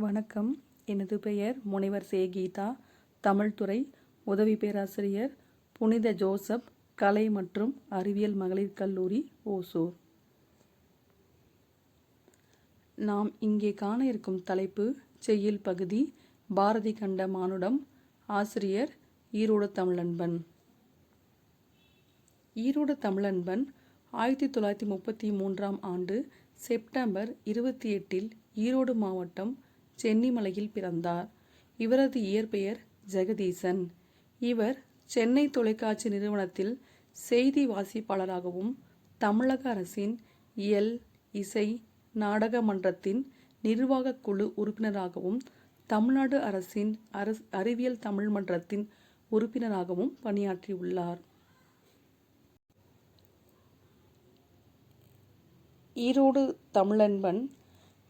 வணக்கம். எனது பெயர் முனைவர் சே கீதா தமிழ்துறை உதவி பேராசிரியர் புனித ஜோசப். கலை மற்றும் அறிவியல் மகளிர் கல்லூரி ஓசூர். நாம் இங்கே காண இருக்கும் தலைப்பு செய்யுள் பகுதி பாரதி கண்ட மானுடம் ஆசிரியர் ஈரோடு தமிழன்பன். ஈரோடு தமிழன்பன் ஆயிரத்தி தொள்ளாயிரத்தி முப்பத்தி மூன்றாம் ஆண்டு செப்டம்பர் இருபத்தி எட்டில் ஈரோடு மாவட்டம் சென்னிமலையில் பிறந்தார். இவரது இயற்பெயர் ஜெகதீசன். இவர் சென்னை தொலைக்காட்சி நிறுவனத்தில் செய்தி வாசிப்பாளராகவும் தமிழக அரசின் இயல் இசை நாடக மன்றத்தின் நிர்வாகக் குழு உறுப்பினராகவும் தமிழ்நாடு அரசின் அரசு அறிவியல் தமிழ் மன்றத்தின் உறுப்பினராகவும் பணியாற்றியுள்ளார். ஈரோடு தமிழன்பன்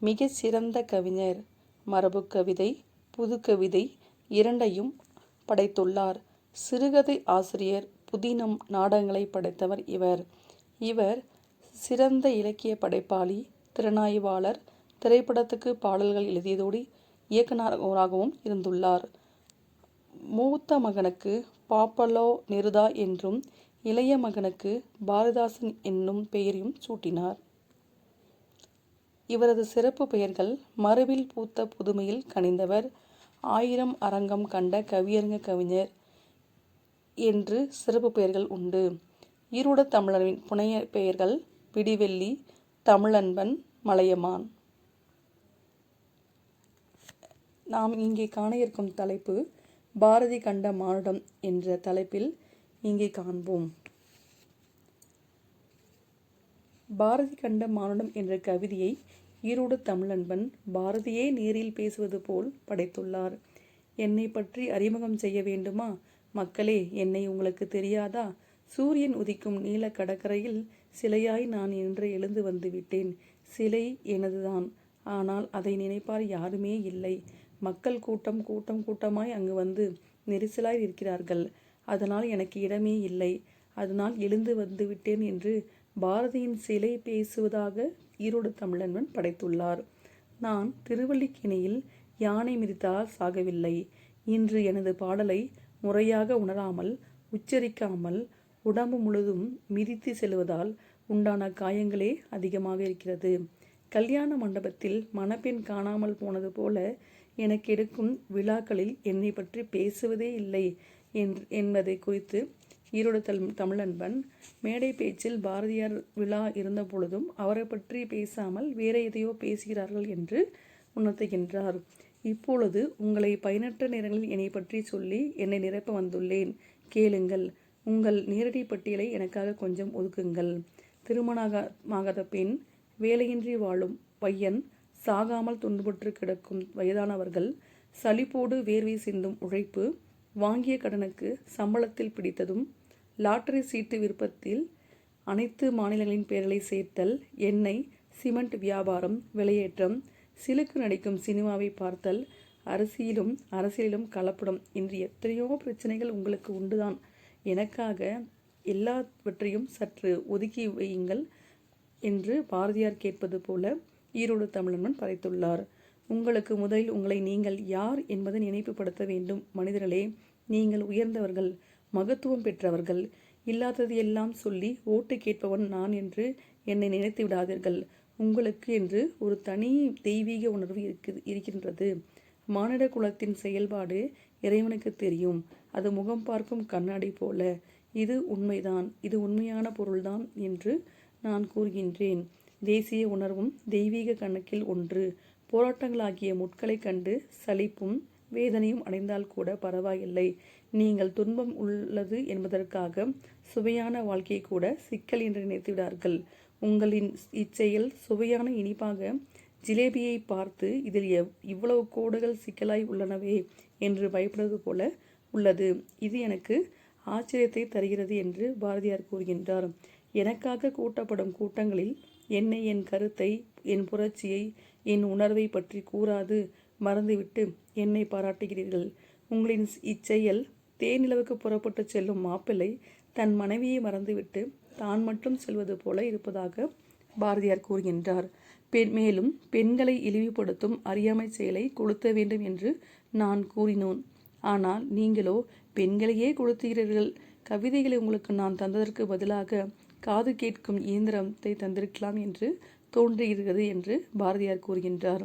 மிகச்சிறந்த கவிஞர் மரபுக்கவிதை புதுக்கவிதை இரண்டையும் படைத்துள்ளார். சிறுகதை ஆசிரியர் புதினம் நாடகங்களை படைத்தவர் இவர். இவர் சிறந்த இலக்கிய படைப்பாளி திறனாய்வாளர் திரைப்படத்துக்கு பாடல்கள் எழுதியதோடு இயக்குநராகவும் இருந்துள்ளார். மூத்த மகனுக்கு பாப்பலோ நெருதா என்றும் இளைய மகனுக்கு பாரதிதாசன் என்னும் பெயரையும் சூட்டினார். இவரது சிறப்பு பெயர்கள் மறுவில் பூத்த புதுமையில் கனிந்தவர் ஆயிரம் அரங்கம் கண்ட கவியரங்க கவிஞர் என்று சிறப்பு பெயர்கள் உண்டு. ஈரோட தமிழரின் புனைய பெயர்கள் விடிவெள்ளி தமிழன்பன் மலையமான். நாம் இங்கே காண இருக்கும் தலைப்பு பாரதி கண்ட மானுடம் என்ற தலைப்பில் இங்கே காண்போம். பாரதி கண்ட மானுடம் என்ற கவிதையை ஈரோடு தமிழன்பன் பாரதியே நேரில் பேசுவது போல் படைத்துள்ளார். என்னை பற்றி அறிமுகம் செய்ய வேண்டுமா? மக்களே என்னை உங்களுக்கு தெரியாதா? சூரியன் உதிக்கும் நீல கடற்கரையில் சிலையாய் நான் என்று எழுந்து வந்துவிட்டேன் சிலை எனதுதான். ஆனால் அதை நினைப்பார் யாருமே இல்லை. மக்கள் கூட்டம் கூட்டம் கூட்டமாய் அங்கு வந்து நெரிசலாய் இருக்கிறார்கள் அதனால் எனக்கு இடமே இல்லை. அதனால் எழுந்து வந்து விட்டேன் என்று பாரதியின் சிலை பேசுவதாக ஈரோடு தமிழன்பன் படைத்துள்ளார். நான் திருவல்லிக்கேணியில் யானை மிதித்தால் சாகவில்லை. இன்று எனது பாடலை முறையாக உணராமல் உச்சரிக்காமல் உடம்பு முழுதும் மிதித்து செல்வதால் உண்டான காயங்களே அதிகமாக இருக்கிறது. கல்யாண மண்டபத்தில் மணப்பெண் காணாமல் போனது போல எனக்கு எடுக்கும் விழாக்களில் என்னை பற்றி பேசுவதே இல்லை என்பதை குறித்து ஈரோடு தம் தமிழன்பன் மேடை பேச்சில் பாரதியார் விழா இருந்த பொழுதும் அவரை பற்றி பேசாமல் வேற எதையோ பேசுகிறார்கள் என்று உணர்த்துகின்றார். இப்பொழுது உங்களை பயனற்ற நேரங்களில் என்னை பற்றி சொல்லி என்னை நிரப்ப வந்துள்ளேன். கேளுங்கள். உங்கள் நேரடி பட்டியலை எனக்காக கொஞ்சம் ஒதுக்குங்கள். திருமணமாகாத பெண் வேலையின்றி வாழும் பையன் சாகாமல் துன்புற்று கிடக்கும் வயதானவர்கள் சளிப்போடு வேர்வை சிந்தும் உழைப்பு வாங்கிய கடனுக்கு சம்பளத்தில் பிடித்ததும் லாட்டரி சீட்டு விருப்பத்தில் அனைத்து மாநிலங்களின் பெயர்களை சேர்த்தல் எண்ணெய் சிமெண்ட் வியாபாரம் விலையேற்றம் சிலுக்கு நடிக்கும் சினிமாவை பார்த்தல் அரசியலும் அரசியலிலும் கலப்படம் இன்று எத்தனையோ பிரச்சனைகள் உங்களுக்கு உண்டுதான். எனக்காக எல்லாவற்றையும் சற்று ஒதுக்கி வையுங்கள் என்று பாரதியார் கேட்பது போல ஈரோடு தமிழன்மன் பறைத்துள்ளார் உங்களுக்கு முதலில் உங்களை நீங்கள் யார் என்பதை நினைப்புப்படுத்த வேண்டும். மனிதர்களே நீங்கள் உயர்ந்தவர்கள். மகத்துவம் பெற்றவர்கள். இல்லாதது எல்லாம் சொல்லி ஓட்டு கேட்பவன் நான் என்று என்னை நினைத்து விடாதீர்கள். உங்களுக்கு என்று ஒரு தனி தெய்வீக உணர்வு இருக்கு இருக்கின்றது. மானிட குலத்தின் செயல்பாடு இறைவனுக்கு தெரியும். அது முகம் பார்க்கும் கண்ணாடி போல. இது உண்மைதான். இது உண்மையான பொருள்தான் என்று நான் கூறுகின்றேன். தேசிய உணர்வும் தெய்வீக கணக்கில் ஒன்று. போராட்டங்களாகிய முட்களை கண்டு சலிப்பும் வேதனையும் அடைந்தால் கூட பரவாயில்லை. நீங்கள் துன்பம் உள்ளது என்பதற்காக சுவையான வாழ்க்கையை கூட சிக்கல் என்று நினைத்துவிடார்கள். உங்களின் இச்செயல் சுவையான இனிப்பாக ஜிலேபியை பார்த்து இதில் எவ் இவ்வளவு கோடுகள் சிக்கலாய் உள்ளனவே என்று பயப்படுவது போல உள்ளது. இது எனக்கு ஆச்சரியத்தை தருகிறது என்று பாரதியார் கூறுகின்றார். எனக்காக கூட்டப்படும் கூட்டங்களில் என்னை என் கருத்தை என் புரட்சியை என் உணர்வை பற்றி கூறாது. மறந்துவிட்டு என்னை பாராட்டுகிறீர்கள். உங்களின் இச்செயல் தேனிலவுக்கு புறப்பட்டு செல்லும் மாப்பிள்ளை தன் மனைவியை மறந்துவிட்டு தான் மட்டும் செல்வது போல இருப்பதாக பாரதியார் கூறுகின்றார். பெண் மேலும் பெண்களை இழிவுபடுத்தும் அறியாமை செயலை கொளுத்த வேண்டும் என்று நான் கூறினோன். ஆனால் நீங்களோ பெண்களையே கொளுத்துகிறீர்கள். கவிதைகளை உங்களுக்கு நான் தந்ததற்கு பதிலாக காது கேட்கும் இயந்திரத்தை தந்திருக்கலாம் என்று தோன்றுகிறது என்று பாரதியார் கூறுகின்றார்.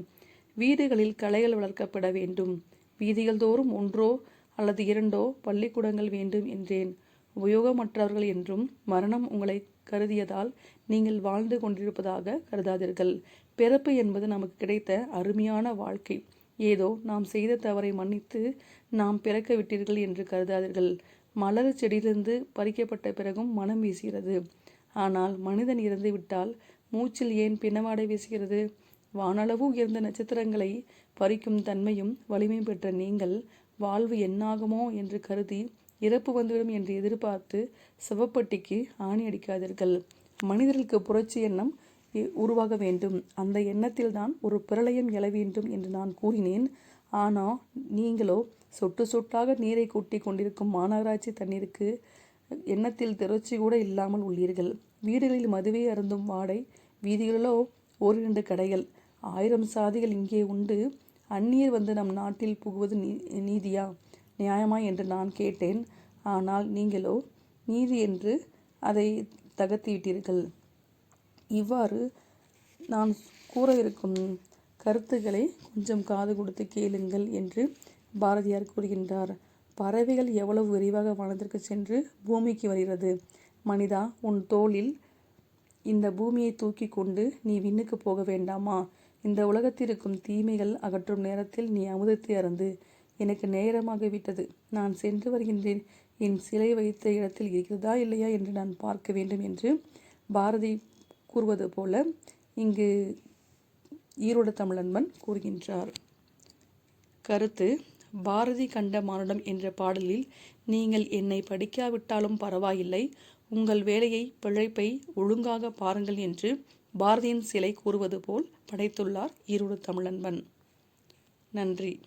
வீடுகளில் கலைகள் வளர்க்கப்பட வேண்டும். வீதிகள் தோறும் ஒன்றோ அல்லது இரண்டோ பள்ளிக்கூடங்கள் வேண்டும் என்றேன். உபயோகமற்றவர்கள் என்றும் மரணம் உங்களை கருதியதால் நீங்கள் வாழ்ந்து கொண்டிருப்பதாக கருதாதீர்கள். பிறப்பு என்பது நமக்கு கிடைத்த அருமையான வாழ்க்கை. ஏதோ நாம் செய்த தவறை மன்னித்து நாம் பிறக்க விட்டீர்கள் என்று கருதாதீர்கள். மலர் செடியிலிருந்து பறிக்கப்பட்ட பிறகும் மனம் வீசுகிறது. ஆனால் மனிதன் இறந்து விட்டால் மூச்சில் ஏன் பிணவாடை வீசுகிறது? வானளவு உயர்ந்த நட்சத்திரங்களை பறிக்கும் தன்மையும் வலிமையும் பெற்ற நீங்கள் வாழ்வு என்னாகுமோ என்று கருதி இறப்பு வந்துவிடும் என்று எதிர்பார்த்து சிவப்பட்டிக்கு ஆணி அடிக்காதீர்கள். மனிதர்களுக்கு புரட்சி எண்ணம் உருவாக வேண்டும். அந்த எண்ணத்தில் தான் ஒரு பிரளயம் எழ வேண்டும் என்று நான் கூறினேன். ஆனால் நீங்களோ சொட்டு சொட்டாக நீரை கூட்டி கொண்டிருக்கும் மாநகராட்சி தண்ணீருக்கு எண்ணத்தில் திரட்சி கூட இல்லாமல் உள்ளீர்கள். வீடுகளில் மதுவை அருந்தும் வாடை வீதிகளிலோ ஓரிரண்டு கடைகள் ஆயிரம் சாதிகள் இங்கே உண்டு. அந்நியர் வந்து நம் நாட்டில் புகுவது நீ நீதியா? நியாயமா என்று நான் கேட்டேன். ஆனால் நீங்களோ நீதி என்று அதை தகர்த்திவிட்டீர்கள். இவ்வாறு நான் கூற இருக்கும் கருத்துக்களை கொஞ்சம் காது கொடுத்து கேளுங்கள் என்று பாரதியார் கூறுகின்றார். பறவைகள் எவ்வளவு விரைவாக வானத்திற்கு சென்று பூமிக்கு வருகிறது? மனிதா உன் தோளில் இந்த பூமியை தூக்கி கொண்டு நீ விண்ணுக்கு போக வேண்டாமா? இந்த உலகத்திற்கும் தீமைகள் அகற்றும் நேரத்தில் நீ அமுதத்தை அறந்து எனக்கு நேரமாக விட்டது. நான் சென்று வருகின்றேன். என் சிலை வைத்த இடத்தில் இருக்கிறதா இல்லையா என்று நான் பார்க்க வேண்டும் என்று பாரதி கூறுவது போல இங்கு ஈரோடு தமிழன்பன் கூறுகின்றார். கருத்து பாரதி கண்ட மானுடம் என்ற பாடலில் நீங்கள் என்னை படிக்காவிட்டாலும் பரவாயில்லை. உங்கள் வேலையை பிழைப்பை ஒழுங்காக பாருங்கள் என்று பாரதியின் சிலை கூறுவது போல் படைத்துள்ளார் ஈரோடு தமிழன்பன். நன்றி.